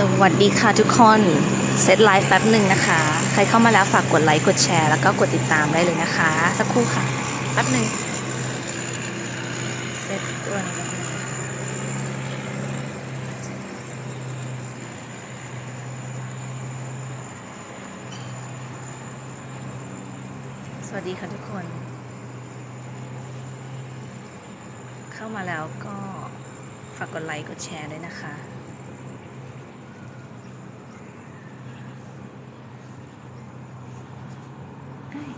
สวัสดีค่ะทุกคน เซตไลฟ์แป๊บหนึ่งนะคะ ใครเข้ามาแล้วฝากกดไลค์กดแชร์แล้วก็กดติดตามได้เลยนะคะ สักครู่ค่ะ แป๊บหนึ่งเซตวันแป๊บหนึ่งสวัสดีค่ะทุกคน เข้ามาแล้วก็ฝากกดไลค์กดแชร์ด้วยนะคะ เอ้ย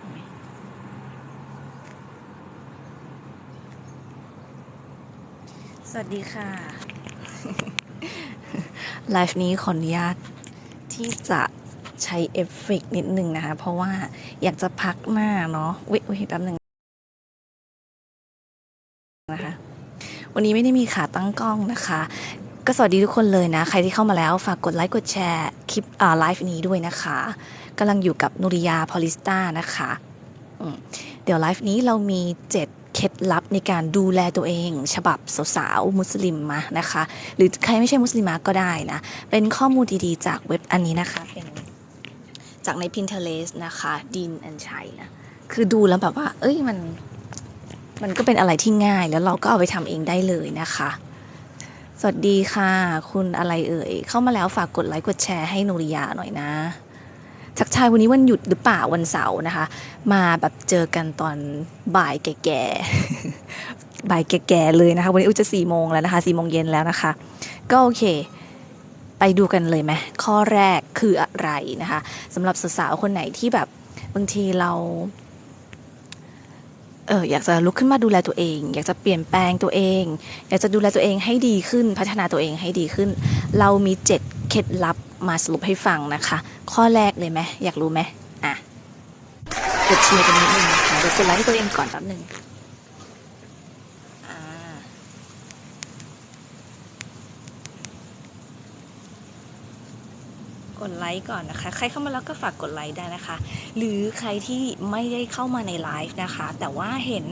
โอ้ยส วัสดีค่ะไลฟ์นี้ขออนุญาตที่จะใช้เอฟเฟกนิดนึงนะคะ เพราะว่าอยากจะพักหน้าเนาะวิวิแป๊บหนึ่งนะคะ วันนี้ไม่ได้มีขาตั้งกล้องนะคะ ก็สวัสดีทุกคนเลยนะ ใครที่เข้ามาแล้วฝากกดไลค์กดแชร์คลิปอ่าไลฟ์นี้ด้วยนะคะกำลังอยู่กับนุริยาพอลิสตานะคะ เดี๋ยวไลฟ์นี้เรามี7 เคล็ดลับในการดูแลตัวเอง ฉบับสาวๆมุสลิมมานะคะ หรือใครไม่ใช่มุสลิมก็ได้นะ เป็นข้อมูลดีๆ จากเว็บอันนี้นะคะเป็นจากใน Pinterest นะคะดินอันชัยนะคือดูแล้วแบบว่า เอ้ยมันมันก็เป็นอะไรที่ง่ายแล้วเราก็เอาไปทำเองได้เลยนะคะ สวัสดีค่ะ คุณอะไรเอ่ย เข้ามาแล้วฝากกดไลค์กดแชร์ให้นุริยาหน่อยนะ ทักทายวันนี้วันหยุดหรือเปล่าวันเสาร์นะคะ มาแบบเจอกันตอนบ่ายแก่ๆ บ่ายแก่ๆเลยนะคะ วันนี้อุยจะสี่โมงแล้วนะคะสี่โมงเย็นแล้วนะคะ ก็โอเค ไปดูกันเลยไหมข้อแรกคืออะไรนะคะสำหรับสาวๆคนไหนที่แบบบางทีเราเอออยากจะลุกขึ้นมาดูแลตัวเอง อยากจะเปลี่ยนแปลงตัวเอง อยากจะดูแลตัวเองให้ดีขึ้น พัฒนาตัวเองให้ดีขึ้น เรามีเจ็ด เคล็ดลับมาสรุปให้ฟังนะคะ ข้อแรกเลยไหมอยากรู้ไหมอะกดเชียร์กันนิดนึงนะคะเดี๋ยวกดไลค์ให้ตัวเองก่อนแป๊บหนึ่งกดไลค์ก่อนนะคะ ใครเข้ามาแล้วก็ฝากกดไลค์ได้นะคะ หรือใครที่ไม่ได้เข้ามาในไลฟ์นะคะ แต่ว่าเห็น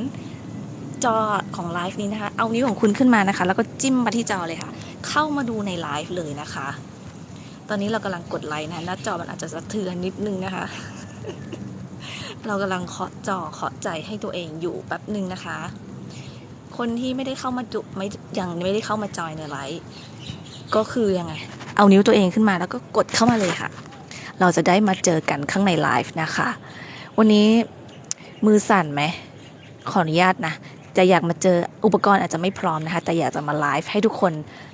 จอของไลฟ์นี้นะคะ เอานิ้วของคุณขึ้นมานะคะ แล้วก็จิ้มมาที่จอเลยค่ะ เข้ามาดูในไลฟ์เลยนะคะ ตอนนี้เรากำลังกดไลค์นะหน้าจอมันอาจจะสะเทือนนิดนึงนะคะ เรากำลังเคาะจอเคาะใจให้ตัวเองอยู่แป๊บหนึ่งนะคะ คนที่ไม่ได้เข้ามาจุไม่ยังไม่ได้เข้ามาจอยในไลฟ์ก็คือยังไง เอานิ้วตัวเองขึ้นมาแล้วก็กดเข้ามาเลยค่ะ เราจะได้มาเจอกันข้างในไลฟ์นะคะ วันนี้มือสั่นไหมขออนุญาตนะ จะอยากมาเจออุปกรณ์อาจจะไม่พร้อมนะคะ แต่อยากจะมาไลฟ์ให้ทุกคน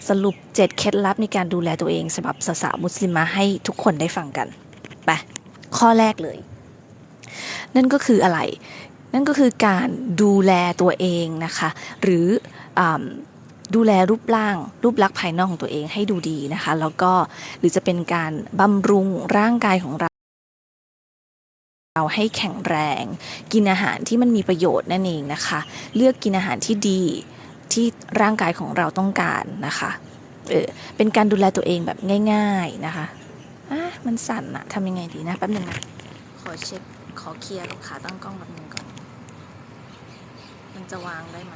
สรุป 7 เคล็ดลับในการดูแลตัวเองสำหรับสาวๆมุสลิมมาให้ทุกคนได้ฟังกันไปข้อแรกเลย นั่นก็คืออะไร นั่นก็คือการดูแลตัวเองนะคะ หรืออดูแลรูปร่าง รูปลักษณ์ภายนอกของตัวเองให้ดูดีนะคะ แล้วก็หรือจะเป็นการบำรุงร่างกายของเรา เราให้แข็งแรง กินอาหารที่มันมีประโยชน์นั่นเองนะคะ เลือกกินอาหารที่ดีที่ร่างกายของเราต้องการนะคะเออเป็นการดูแลตัวเองแบบง่าย ๆนะคะอะมันสั่นอะทำยังไงดีนะแป๊บหนึ่งนะขอเช็คขอเคลียร์ขาตั้งกล้องแป๊บนึงก่อน มันจะวางได้ไหม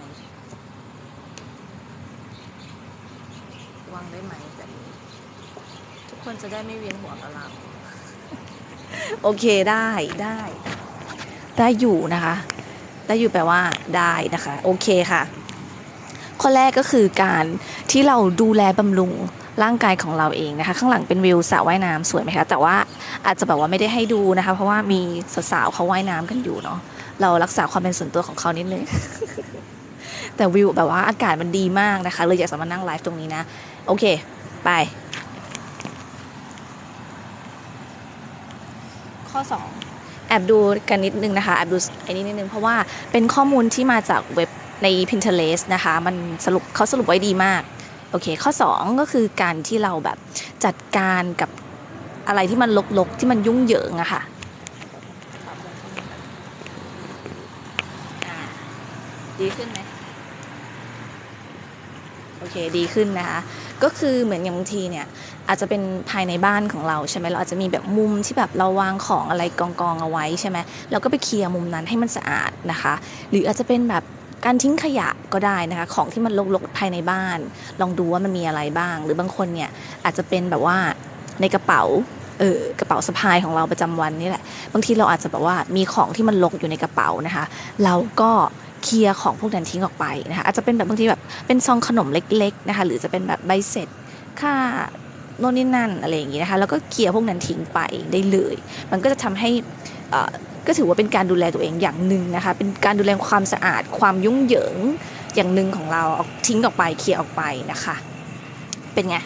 วางได้ไหมแบบนี้ทุกคนจะได้ไม่เวียนหัวกับเรา โอเคได้ได้ ได้อยู่นะคะ ได้อยู่แปลว่าได้นะคะ โอเคค่ะ ข้อแรกก็คือการที่เราดูแลบำรุงร่างกายของเราเองนะคะ ข้างหลังเป็นวิวสระว่ายน้ำสวยไหมคะ แต่ว่าอาจจะแบบว่าไม่ได้ให้ดูนะคะ เพราะว่ามีสาวๆเขาว่ายน้ำกันอยู่เนาะเรารักษาความเป็นส่วนตัวของเขานิดนึงแต่วิวแบบว่าอากาศมันดีมากนะคะเลยอยากจะมานั่งไลฟ์ตรงนี้นะ โอเค ไป ข้อ 2 แอบดูกันนิดนึงนะคะ แอบดูไอ้นี้นิดนึง เพราะว่าเป็นข้อมูลที่มาจากเว็บใน Pinterest นะคะ มันสรุปเขาสรุปไว้ดีมาก โอเค ข้อ 2 ก็คือการที่เราแบบจัดการกับอะไรที่มันลกๆ ที่มันยุ่งเหยิงอะค่ะอ่าดีขึ้นไหมโอเค ดีขึ้นนะคะ ก็คือเหมือนอย่างบางทีเนี่ยอาจจะเป็นภายในบ้านของเราใช่ไหมเราอาจจะมีแบบมุมที่แบบเราวางของอะไรกองกองๆเอาไว้ใช่ไหมเราก็ไปเคลียร์มุมนั้นให้มันสะอาดนะคะ หรืออาจจะเป็นแบบการทิ้งขยะก็ได้นะคะ ของที่มันรกๆภายในบ้าน ลองดูว่ามันมีอะไรบ้าง หรือบางคนเนี่ยอาจจะเป็นแบบว่าในกระเป๋าเออกระเป๋าสะพายของเราประจำวันนี่แหละ บางทีเราอาจจะแบบว่ามีของที่มันรกอยู่ในกระเป๋านะคะ เราก็ เคลียร์ของพวกนั้นทิ้งออกไปนะคะอาจจะเป็นแบบบางทีแบบเป็นซองขนมเล็กๆนะคะหรือจะเป็นแบบใบเสร็จค่าโน่นนี่นั่นอะไรอย่างนี้นะคะแล้วก็เคลียร์พวกนั้นทิ้งไปได้เลย มันก็จะทำให้อ่อก็ถือว่าเป็นการดูแลตัวเองอย่างหนึ่งนะคะเป็นการดูแลความสะอาดความยุ่งเหยิงอย่างหนึ่งของเราเอาทิ้งออกไปเคลียร์ออกไปนะคะ เป็นไง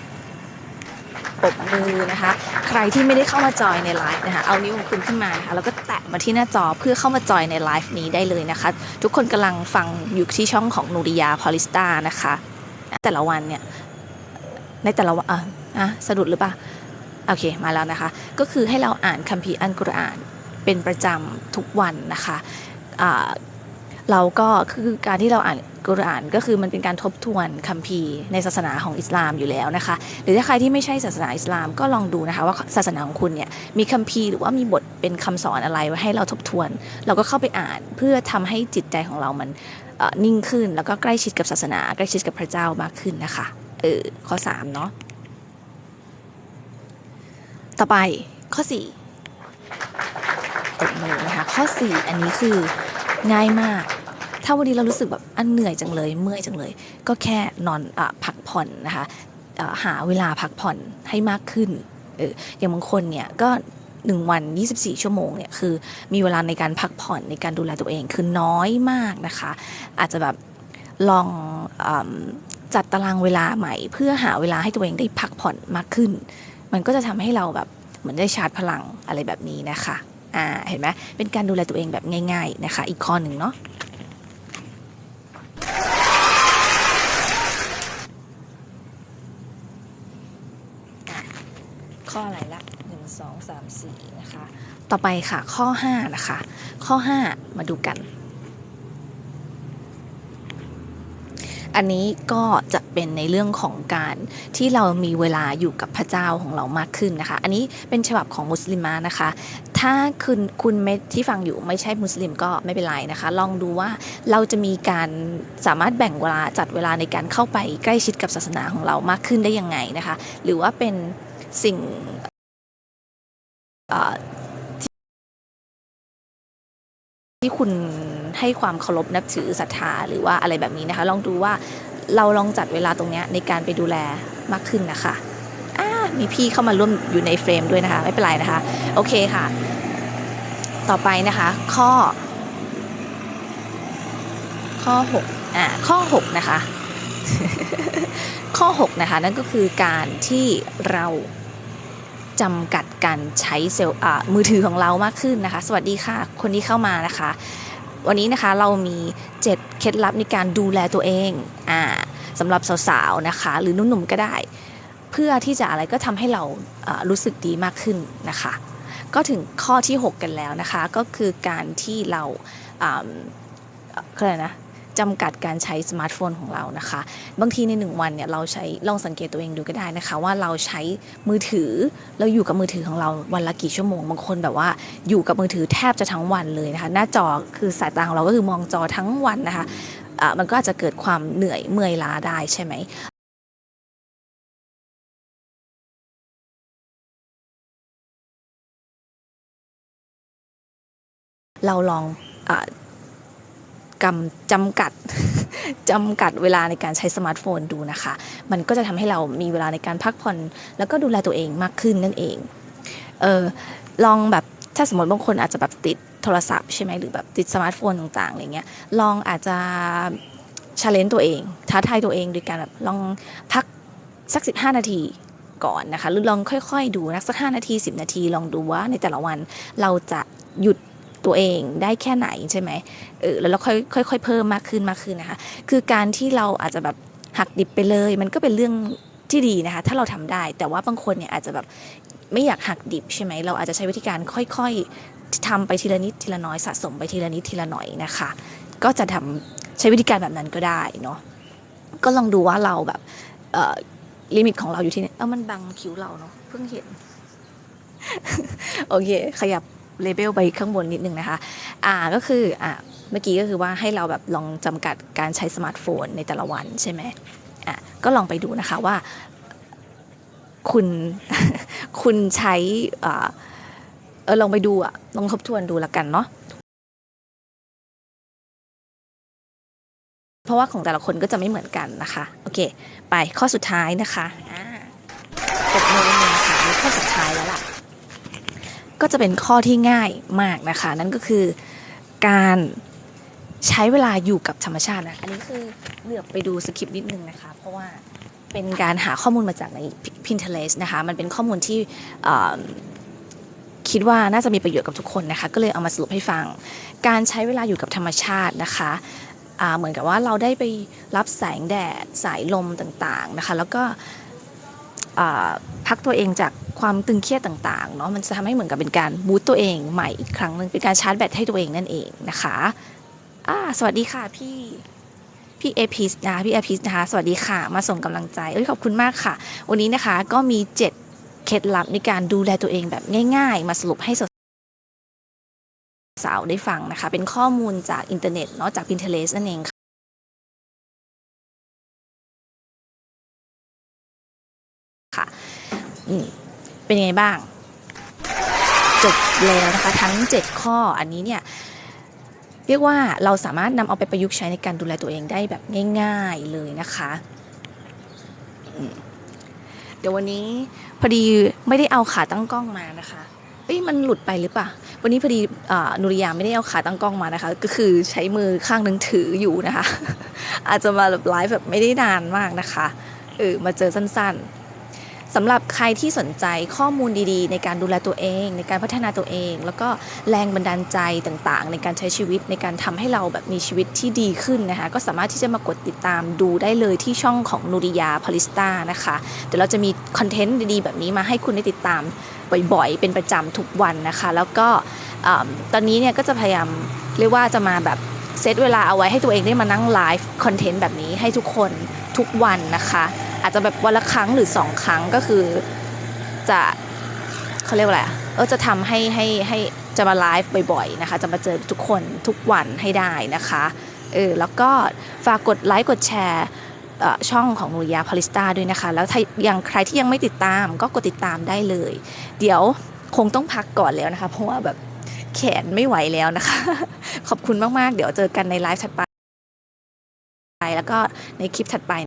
ปรบมือนะคะ ใครที่ไม่ได้เข้ามาจอยในไลฟ์นะคะ เอานิ้วของคุณขึ้นมานะคะแล้วก็แตะมาที่หน้าจอเพื่อเข้ามาจอยในไลฟ์นี้ได้เลยนะคะ ทุกคนกำลังฟังอยู่ที่ช่องของนูริยาพอลิสตานะคะ แต่ละวันเนี่ย ในแต่ละวันอะอะสะดุดหรือเปล่าโอเคมาแล้วนะคะ ก็คือให้เราอ่านคัมภีร์อันกุรอานเป็นประจำทุกวันนะคะอ่า เราก็คือการที่เราอ่านกุรอานก็คือมันเป็นการทบทวนคัมภีร์ในศาสนาของอิสลามอยู่แล้วนะคะ หรือถ้าใครที่ไม่ใช่ศาสนาอิสลามก็ลองดูนะคะว่าศาสนาของคุณเนี่ยมีคัมภีร์หรือว่ามีบทเป็นคำสอนอะไรไว้ให้เราทบทวน เราก็เข้าไปอ่านเพื่อทำให้จิตใจของเรามันนิ่งขึ้น แล้วก็ใกล้ชิดกับศาสนา ใกล้ชิดกับพระเจ้ามากขึ้นนะคะเออข้อ3เนาะต่อไปข้อ4ตบมือนะคะข้อ 4 อันนี้คือง่ายมาก ถ้าวันนี้เรารู้สึกแบบอันเหนื่อยจังเลย เมื่อยจังเลย ก็แค่นอนอพักผ่อนนะคะหาเวลาพักผ่อนให้มากขึ้นเอออย่างบางคนเนี่ยก็หนึ่งวัน 24 ชั่วโมงเนี่ยคือมีเวลาในการพักผ่อนในการดูแลตัวเองคือน้อยมากนะคะ อาจจะแบบลองอจัดตารางเวลาใหม่ เพื่อหาเวลาให้ตัวเองได้พักผ่อนมากขึ้น มันก็จะทำให้เราแบบเหมือนได้ชาร์จพลังอะไรแบบนี้นะคะอ่าเห็นไหมเป็นการดูแลตัวเองแบบง่าย ๆนะคะ อีกข้อหนึ่งเนาะ 4นะคะ ต่อไปค่ะข้อ 5 นะคะ ข้อ 5 มาดูกัน อันนี้ก็จะเป็นในเรื่องของการที่เรามีเวลาอยู่กับพระเจ้าของเรามากขึ้นนะคะ อันนี้เป็นฉบับของมุสลิมานะคะ ถ้าคุณคุณที่ฟังอยู่ไม่ใช่มุสลิมก็ไม่เป็นไรนะคะ ลองดูว่าเราจะมีการสามารถแบ่งเวลาจัดเวลาในการเข้าไปใกล้ชิดกับศาสนาของเรามากขึ้นได้ยังไงนะคะ หรือว่าเป็นสิ่ง ที่คุณให้ความเคารพนับถือศรัทธาหรือว่าอะไรแบบนี้นะคะ ลองดูว่าเราลองจัดเวลาตรงนี้ในการไปดูแลมากขึ้นนะคะอ่ามีพี่เข้ามาร่วมอยู่ในเฟรมด้วยนะคะ ไม่เป็นไรนะคะ โอเคค่ะ ต่อไปนะคะ ข้อ ข้อ6อ่าข้อ 6 นะคะ ข้อ 6 นะคะ นั่นก็คือการที่เรา จำกัดการใช้เซลมือถือของเรามากขึ้นนะคะ สวัสดีค่ะ คนที่เข้ามานะคะ วันนี้นะคะเรามี 7 เคล็ดลับในการดูแลตัวเองอ่าสำหรับสาวๆนะคะ หรือหนุ่มๆก็ได้ เพื่อที่จะอะไรก็ทำให้เรารู้สึกดีมากขึ้นนะคะ ก็ถึงข้อที่ 6 กันแล้วนะคะ ก็คือการที่เราเขาเรียกอะไรนะ จำกัดการใช้สมาร์ทโฟนของเรานะคะ บางทีในหนึ่งวันเนี่ยเราใช้ลองสังเกตตัวเองดูก็ได้นะคะ ว่าเราใช้มือถือเราอยู่กับมือถือของเราวันละกี่ชั่วโมง บางคนแบบว่าอยู่กับมือถือแทบจะทั้งวันเลยนะคะ หน้าจอคือสายตาของเราก็คือมองจอทั้งวันนะคะะมันก็อาจจะเกิดความเหนื่อยเมื่อยล้าได้ใช่ไหมเราลองอ กำจำกัดจำกัดเวลาในการใช้สมาร์ทโฟนดูนะคะ มันก็จะทำให้เรามีเวลาในการพักผ่อน แล้วก็ดูแลตัวเองมากขึ้นนั่นเองเออลองแบบถ้าสมมติบางคนอาจจะแบบติดโทรศัพท์ใช่ไหมหรือแบบติดสมาร์ทโฟนต่างๆอะไรเงี้ยลองอาจจะชาเลนจ์ตัวเอง ท้าทายตัวเองโดยการแบบลองพักสัก 15 นาทีก่อนนะคะหรือลองค่อยๆ ดูนะสัก 5 นาที 10 นาทีลองดูว่าในแต่ละวันเราจะหยุด ตัวเองได้แค่ไหนใช่ไหมเออแล้วเราค่อยค่อยๆเพิ่มมากขึ้นมากขึ้นนะคะ คือการที่เราอาจจะแบบหักดิบไปเลย มันก็เป็นเรื่องที่ดีนะคะ ถ้าเราทำได้ แต่ว่าบางคนเนี่ยอาจจะแบบไม่อยากหักดิบใช่ไหมเราอาจจะใช้วิธีการค่อยๆทำไปทีละนิดทีละน้อยสะสมไปทีละนิดทีละหน่อยนะคะ ก็จะทำใช้วิธีการแบบนั้นก็ได้เนาะก็ลองดูว่าเราแบบเอ่อลิมิตของเราอยู่ที่ไหนเออมันบังคิ้วเราเนาะเพิ่งเห็น โอเค ขยับ เลเบลไปข้างบนนิดนึงนะคะอ่าก็คืออ่าเมื่อกี้ก็คือว่าให้เราแบบลองจำกัดการใช้สมาร์ทโฟนในแต่ละวันใช่ไหมอะก็ลองไปดูนะคะว่า คุณคุณใช้อ่าเออลองไปดูอะลองทบทวนดูละกันเนาะเพราะว่าของแต่ละคนก็จะไม่เหมือนกันนะคะ โอเค ไปข้อสุดท้ายนะคะอ่าปรบมือนิดนึงนะคะข้อสุดท้ายแล้วล่ะ ก็จะเป็นข้อที่ง่ายมากนะคะ นั่นก็คือการใช้เวลาอยู่กับธรรมชาตินะ อันนี้คือเลือกไปดูสคริปต์นิดนึงนะคะ เพราะว่าเป็นการหาข้อมูลมาจากใน Pinterest นะคะ มันเป็นข้อมูลที่คิดว่าน่าจะมีประโยชน์กับทุกคนนะคะ ก็เลยเอามาสรุปให้ฟัง การใช้เวลาอยู่กับธรรมชาตินะคะเหมือนกับว่าเราได้ไปรับแสงแดด สายลมต่างๆนะคะ แล้วก็ พักตัวเองจากความตึงเครียดต่างๆเนาะมันจะทำให้เหมือนกับเป็นการบูตตัวเองใหม่อีกครั้งหนึ่งเป็นการชาร์จแบตให้ตัวเองนั่นเองนะคะอ่าสวัสดีค่ะพี่พี่เอพิสนะคะพี่เอพิสนะคะสวัสดีค่ะ มาส่งกำลังใจเอ้ยขอบคุณมากค่ะ วันนี้นะคะก็มี 7 เคล็ดลับในการดูแลตัวเองแบบง่าย ๆ มาสรุปให้สาวๆได้ฟังนะคะ เป็นข้อมูลจากอินเทอร์เน็ตเนาะจาก Pinterest นั่นเอง เป็นยังไงบ้าง จบแล้วนะคะทั้ง 7 ข้ออันนี้เนี่ยเรียกว่าเราสามารถนำเอาไปประยุกต์ใช้ในการดูแลตัวเองได้แบบง่าย ๆเลยนะคะเดี๋ยววันนี้พอดีไม่ได้เอาขาตั้งกล้องมานะคะ เอ้ยมันหลุดไปหรือเปล่า วันนี้พอดีอนุริยาไม่ได้เอาขาตั้งกล้องมานะคะ ก็คือใช้มือข้างหนึงถืออยู่นะคะ อาจจะมาแบบไลฟ์แบบไม่ได้นานมากนะคะ เออมาเจอสั้น ๆ สำหรับใครที่สนใจข้อมูลดีๆ ในการดูแลตัวเอง ในการพัฒนาตัวเอง แล้วก็แรงบันดาลใจต่างๆ ในการใช้ชีวิตในการทำให้เราแบบมีชีวิตที่ดีขึ้นนะคะ ก็สามารถที่จะมากดติดตามดูได้เลยที่ช่องของนูริยาพาริสตานะคะ เดี๋ยวเราจะมีคอนเทนต์ดีๆ แบบนี้มาให้คุณได้ติดตามบ่อยๆ เป็นประจำทุกวันนะคะ แล้วก็ตอนนี้เนี่ยก็จะพยายามเรียกว่าจะมาแบบเซตเวลาเอาไว้ให้ตัวเองได้มานั่งไลฟ์คอนเทนต์แบบนี้ให้ทุกคนทุกวันนะคะ อาจจะแบบวันละครั้งหรือสองครั้งก็คือจะเขาเรียกว่าอะไรอะเออจะทำให้ให้ให้จะมาไลฟ์บ่อยๆนะคะ จะมาเจอทุกคนทุกวันให้ได้นะคะเออแล้วก็ฝากกดไลค์กดแชร์ช่องของนูริยาพาริสตาด้วยนะคะ แล้วถ้ายังใครที่ยังไม่ติดตามก็กดติดตามได้เลย เดี๋ยวคงต้องพักก่อนแล้วนะคะ เพราะว่าแบบแขนไม่ไหวแล้วนะคะ ขอบคุณมาก ๆ เดี๋ยวเจอกันในไลฟ์ถัดไป แล้วก็ในคลิปถัดไป